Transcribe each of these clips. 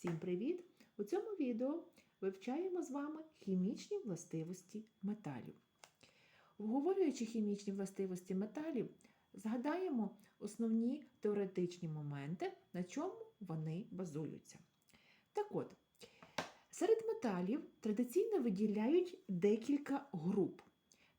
Всім привіт! У цьому відео вивчаємо з вами хімічні властивості металів. Обговорюючи хімічні властивості металів, згадаємо основні теоретичні моменти, на чому вони базуються. Так от, серед металів традиційно виділяють декілька груп.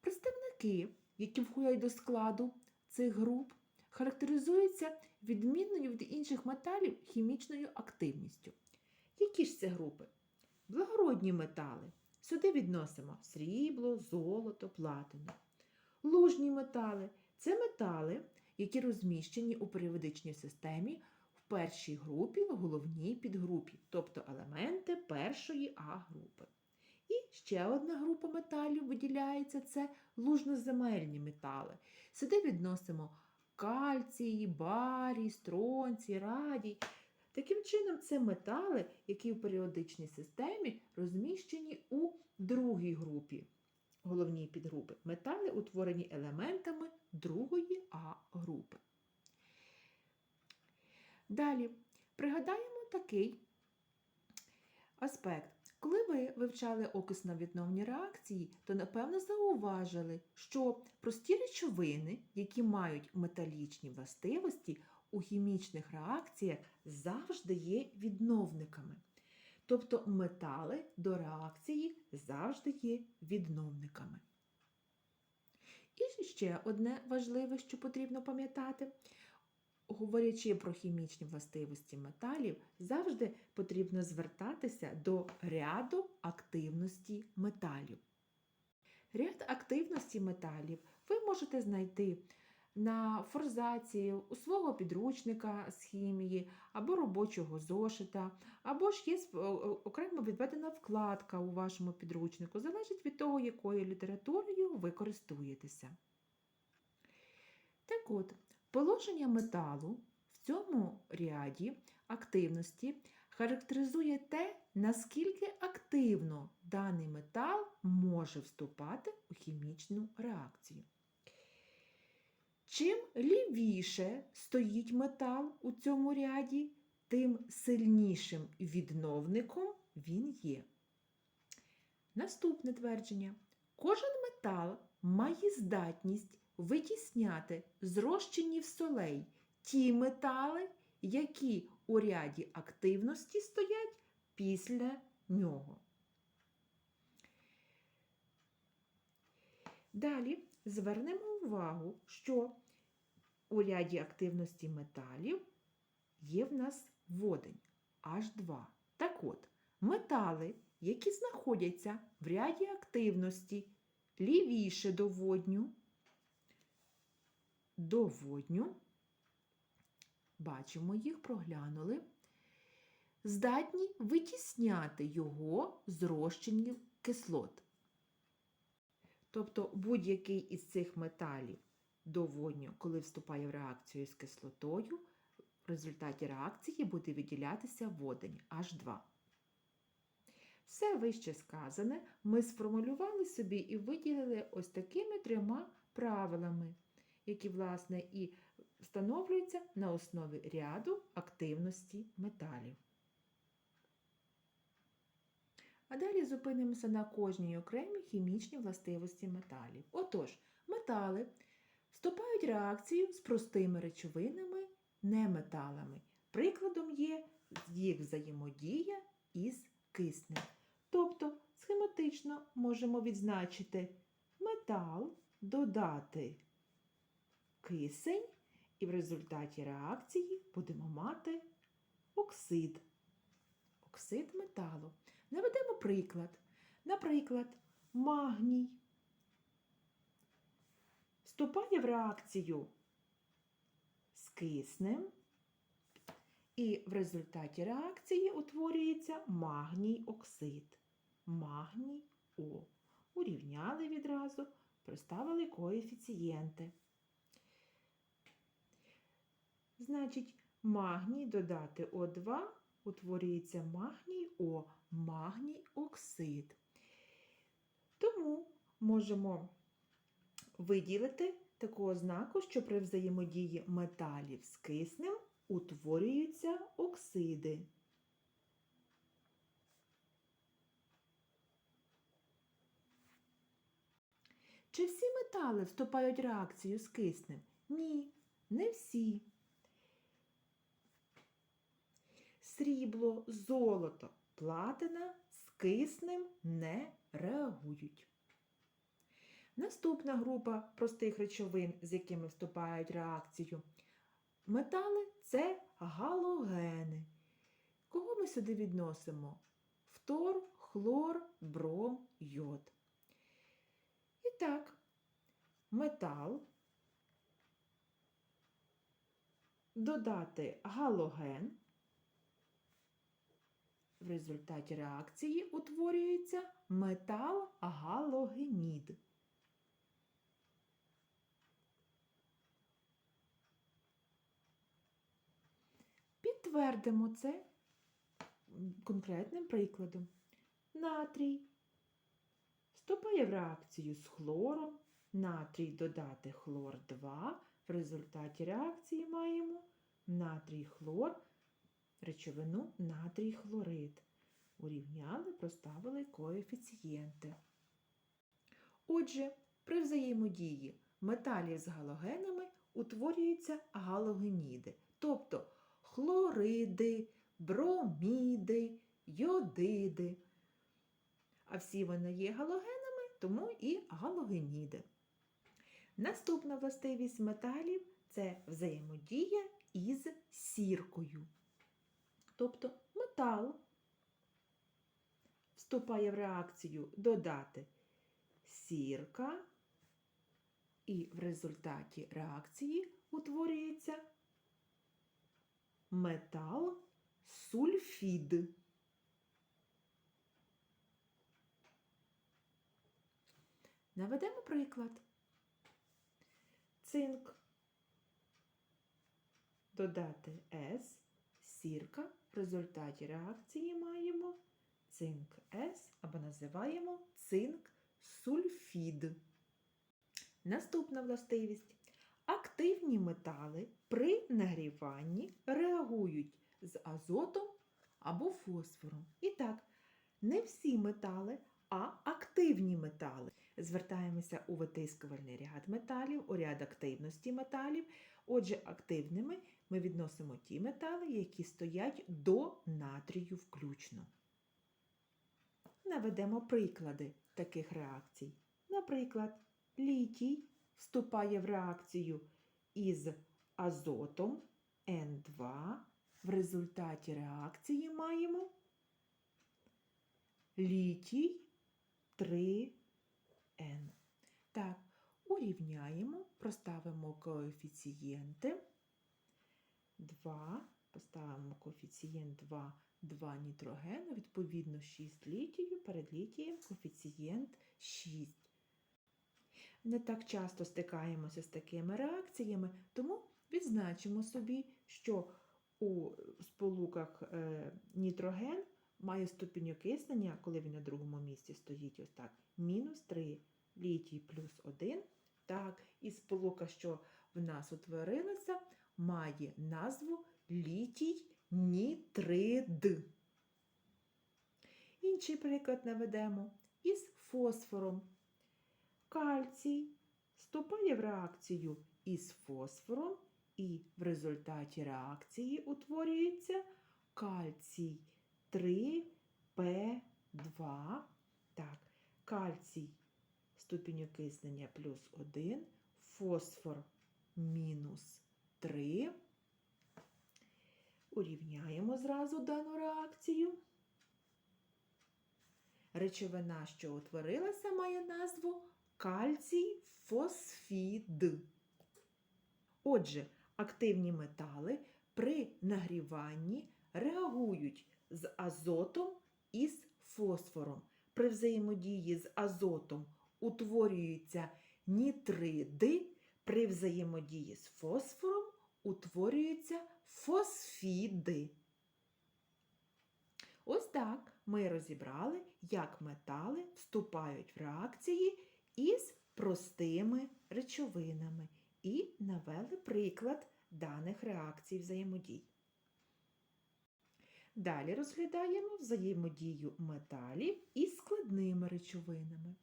Представники, які входять до складу цих груп, характеризуються відмінною від інших металів хімічною активністю. Які ж це групи? Благородні метали. Сюди відносимо срібло, золото, платину. Лужні метали це метали, які розміщені у періодичній системі в першій групі, в головній підгрупі, тобто елементи першої А групи. І ще одна група металів виділяється це лужноземельні метали. Сюди відносимо кальцій, барій, стронцій, радій. Таким чином, це метали, які в періодичній системі розміщені у другій групі, головній підгрупи. Метали утворені елементами другої А групи. Далі пригадаємо такий аспект. Коли ви вивчали окисно-відновні реакції, то напевно зауважили, що прості речовини, які мають металічні властивості, у хімічних реакціях завжди є відновниками. Тобто метали до реакції завжди є відновниками. І ще одне важливе, що потрібно пам'ятати. Говорячи про хімічні властивості металів, завжди потрібно звертатися до ряду активності металів. Ряд активності металів ви можете знайти на форзації у свого підручника з хімії, або робочого зошита, або ж є окремо відведена вкладка у вашому підручнику, залежить від того, якою літературою ви користуєтеся. Так от, положення металу в цьому ряді активності характеризує те, наскільки активно даний метал може вступати у хімічну реакцію. Чим лівіше стоїть метал у цьому ряді, тим сильнішим відновником він є. Наступне твердження. Кожен метал має здатність витісняти з розчинів солей ті метали, які у ряді активності стоять після нього. Далі звернемо увагу, що у ряді активності металів є в нас водень H2. Так от, метали, які знаходяться в ряді активності лівіше до водню, до водню, бачимо їх, проглянули, здатні витісняти його з розчинів кислот. Тобто будь-який із цих металів до водню, коли вступає в реакцію з кислотою, в результаті реакції буде виділятися водень H2. Все вище сказане ми сформулювали собі і виділили ось такими трьома правилами, які, власне, і встановлюються на основі ряду активності металів. А далі зупинимося на кожній окремій хімічній властивості металів. Отож, метали вступають в реакцію з простими речовинами, неметалами. Прикладом є їх взаємодія із киснем. Тобто, схематично можемо відзначити метал, додати кисень, і в результаті реакції будемо мати оксид. Оксид металу. Наведемо приклад. Наприклад, магній вступає в реакцію з киснем, і в результаті реакції утворюється магній оксид. Магній О. Урівняли відразу, проставили коефіцієнти. Значить, магній додати О2 утворюється магній О, магній оксид. Тому можемо виділити таку ознаку, що при взаємодії металів з киснем утворюються оксиди. Чи всі метали вступають в реакцію з киснем? Ні, не всі. Срібло, золото, платина з киснем не реагують. Наступна група простих речовин, з якими вступають в реакцію. Метали це галогени. Кого ми сюди відносимо? Фтор, хлор, бром, йод. І так, метал додати галоген. В результаті реакції утворюється метал галогенід. Підтвердимо це конкретним прикладом. Натрій вступає в реакцію з хлором. Натрій додати хлор 2. В результаті реакції маємо натрій хлор, речовину натрій хлорид. Урівняли, проставили коефіцієнти. Отже, при взаємодії металів з галогенами утворюються галогеніди, тобто хлориди, броміди, йодиди. А всі вони є галогенами, тому і галогеніди. Наступна властивість металів це взаємодія із сіркою. Тобто метал вступає в реакцію додати сірка, і в результаті реакції утворюється метал сульфід. Наведемо приклад. Цинк. Додати С, сірка. В результаті реакції маємо цинк С або називаємо цинк сульфід. Наступна властивість. Активні метали при нагріванні реагують з азотом або фосфором. І так, не всі метали, а активні метали. Звертаємося у витискувальний ряд металів, у ряд активності металів. Отже, активними ми відносимо ті метали, які стоять до натрію включно. Наведемо приклади таких реакцій. Наприклад, літій вступає в реакцію із азотом N2. В результаті реакції маємо літій 3N. Так, урівняємо, проставимо коефіцієнти. 2, поставимо коефіцієнт 2, 2 нітрогену, відповідно 6 літію, перед літієм коефіцієнт 6. Не так часто стикаємося з такими реакціями, тому відзначимо собі, що у сполуках е, нітроген має ступінь окиснення, коли він на другому місці стоїть ось так, мінус 3 літій плюс 1. Так, і сполука, що в нас утворилася, має назву літій нітрид. Інший приклад наведемо із фосфором. Кальцій вступає в реакцію із фосфором, і в результаті реакції утворюється кальцій 3П2. Так, кальцій ступінь окиснення плюс 1, фосфор мінус 3. Урівняємо зразу дану реакцію. Речовина, що утворилася, має назву кальцій фосфід. Отже, активні метали при нагріванні реагують з азотом і з фосфором. При взаємодії з азотом утворюються нітриди, при взаємодії з фосфором утворюються фосфіди. Ось так ми розібрали, як метали вступають в реакції із простими речовинами і навели приклад даних реакцій взаємодій. Далі розглядаємо взаємодію металів із складними речовинами.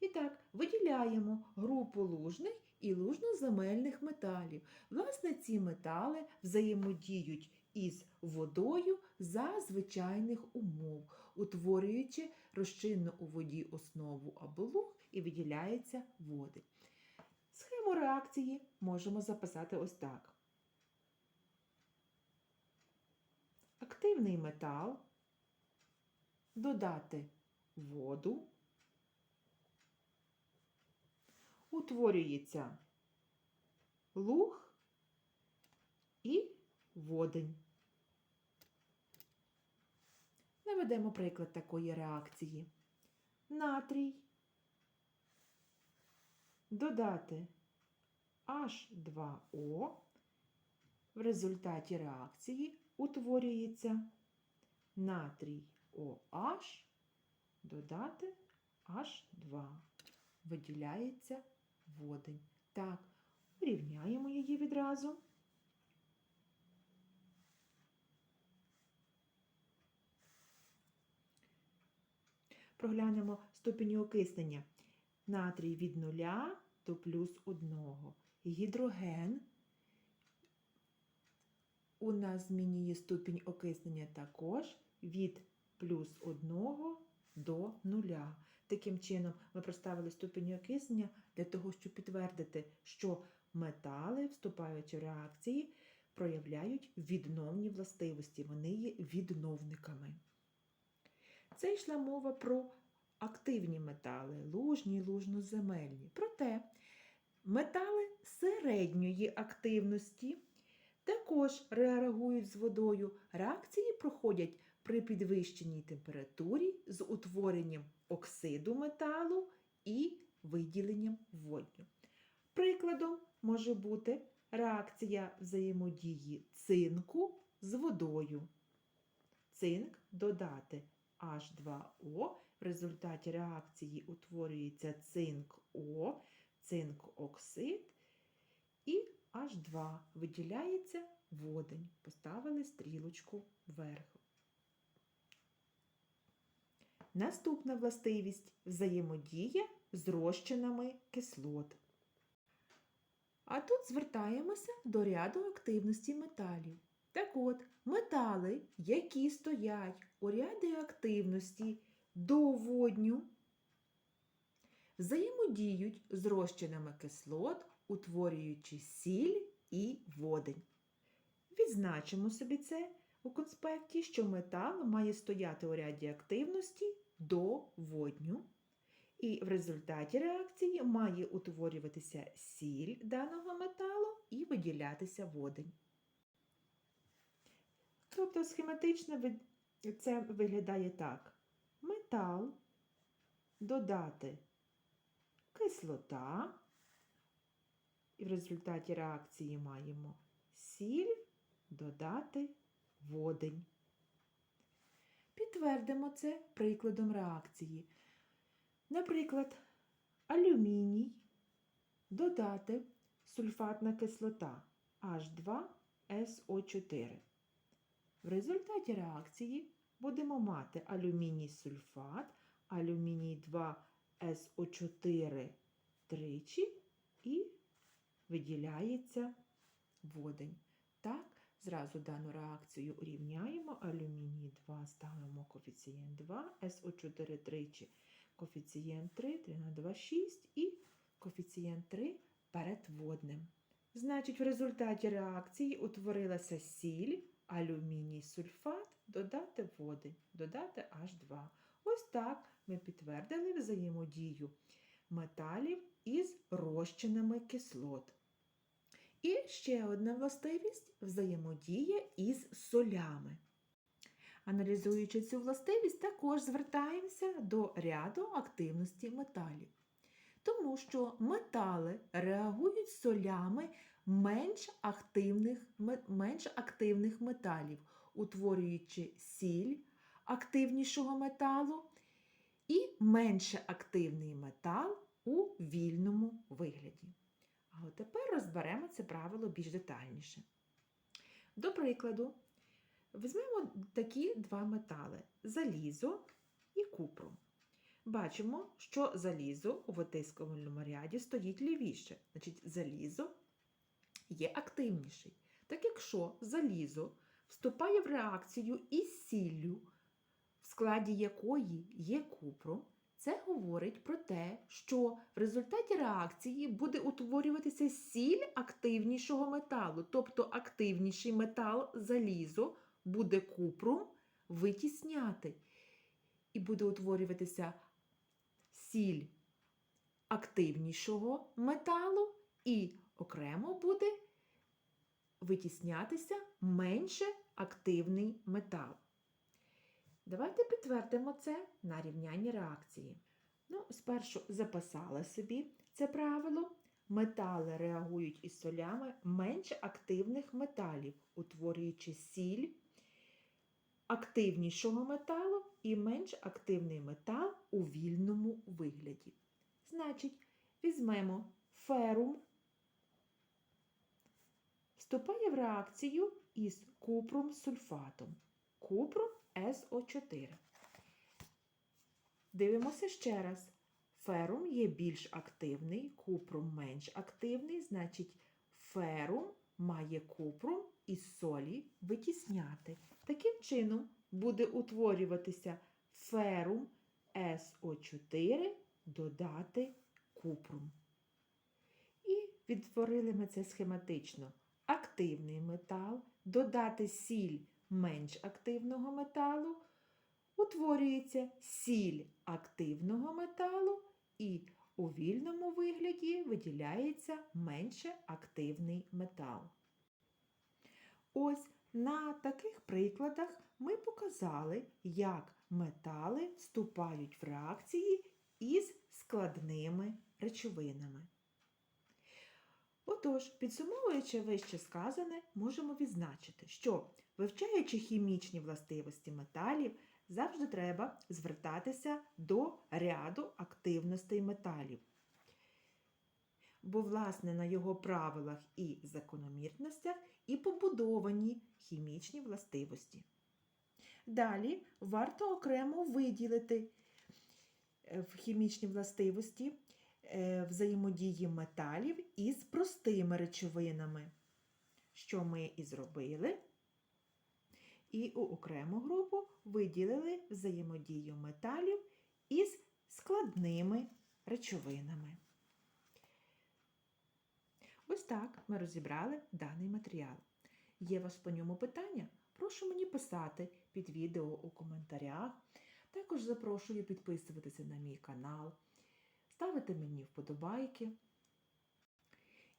І так, виділяємо групу лужних і лужноземельних металів. Власне, ці метали взаємодіють із водою за звичайних умов, утворюючи розчинну у воді основу або луг і виділяється води. Схему реакції можемо записати ось так. Активний метал додати воду, утворюється луг і водень. Наведемо приклад такої реакції. Натрій додати H2O в результаті реакції утворюється натрій OH додати H2. Виділяється водень. Так, урівняємо її відразу. Проглянемо ступені окиснення. Натрій від 0 до плюс 1. Гідроген у нас змінює ступінь окиснення також від плюс 1 до 0. Таким чином, ми проставили ступінь окиснення для того, щоб підтвердити, що метали, вступаючи в реакції, проявляють відновні властивості. Вони є відновниками. Це йшла мова про активні метали, лужні, лужноземельні. Проте метали середньої активності також реагують з водою. Реакції проходять при підвищеній температурі з утворенням оксиду металу і виділенням водню. Прикладом може бути реакція взаємодії цинку з водою. Цинк додати H2O. В результаті реакції утворюється цинк О, цинк-оксид і H2 виділяється водень. Поставили стрілочку вверх. Наступна властивість взаємодія з розчинами кислот. А тут звертаємося до ряду активності металів. Так от, метали, які стоять у ряді активності до водню, взаємодіють з розчинами кислот, утворюючи сіль і водень. Відзначимо собі це у конспекті, що метал має стояти у ряді активності до водню. І в результаті реакції має утворюватися сіль даного металу і виділятися водень. Тобто схематично це виглядає так. Метал додати кислота, і в результаті реакції маємо сіль додати водень. Підтвердимо це прикладом реакції. Наприклад, алюміній додати сульфатна кислота H2SO4. В результаті реакції будемо мати алюміній сульфат, алюміній 2SO4 тричі і виділяється водень. Так, зразу дану реакцію урівняємо. Алюміній 2 ставимо коефіцієнт 2, СО4 тричі коефіцієнт 3, 3 на 2, 6 і коефіцієнт 3 перед водним. Значить, в результаті реакції утворилася сіль, алюміній сульфат, додати води, додати H2. Ось так ми підтвердили взаємодію металів із розчинами кислот. І ще одна властивість взаємодія із солями. Аналізуючи цю властивість, також звертаємося до ряду активності металів. Тому що метали реагують з солями менш активних, менш активних металів, утворюючи сіль активнішого металу і менше активний метал у вільному вигляді. Тепер розберемо це правило більш детальніше. До прикладу, візьмемо такі два метали залізо і купру. Бачимо, що залізо у витискувальному ряді стоїть лівіше. Значить, залізо є активніший. Так якщо залізо вступає в реакцію із сіллю, в складі якої є купрум, це говорить про те, що в результаті реакції буде утворюватися сіль активнішого металу, тобто активніший метал залізо буде купрум витісняти. І буде утворюватися сіль активнішого металу, і окремо буде витіснятися менше активний метал. Давайте підтвердимо це на рівнянні реакції. Ну, спершу записала собі це правило. Метали реагують із солями менше активних металів, утворюючи сіль активнішого металу і менш активний метал у вільному вигляді. Значить, візьмемо ферум, вступає в реакцію із купрум сульфатом. Купрум СО4. Дивимося ще раз. Ферум є більш активний, купрум менш активний, значить, ферум має купрум із солі витісняти. Таким чином буде утворюватися ферум СО4 додати купрум. І відтворили ми це схематично. Активний метал, додати сіль менш активного металу, утворюється сіль активного металу і у вільному вигляді виділяється менше активний метал. Ось на таких прикладах ми показали, як метали вступають в реакції із складними речовинами. Отож, підсумовуючи вище сказане, можемо відзначити, що вивчаючи хімічні властивості металів, завжди треба звертатися до ряду активностей металів. Бо, власне, на його правилах і закономірностях і побудовані хімічні властивості. Далі варто окремо виділити е, в хімічні властивості взаємодії металів із простими речовинами, що ми і зробили. І у окрему групу виділили взаємодію металів із складними речовинами. Ось так ми розібрали даний матеріал. Є у вас по ньому питання? Прошу мені писати під відео у коментарях. Також запрошую підписуватися на мій канал, ставити мені вподобайки.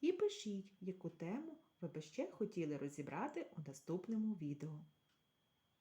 І пишіть, яку тему ви би ще хотіли розібрати у наступному відео.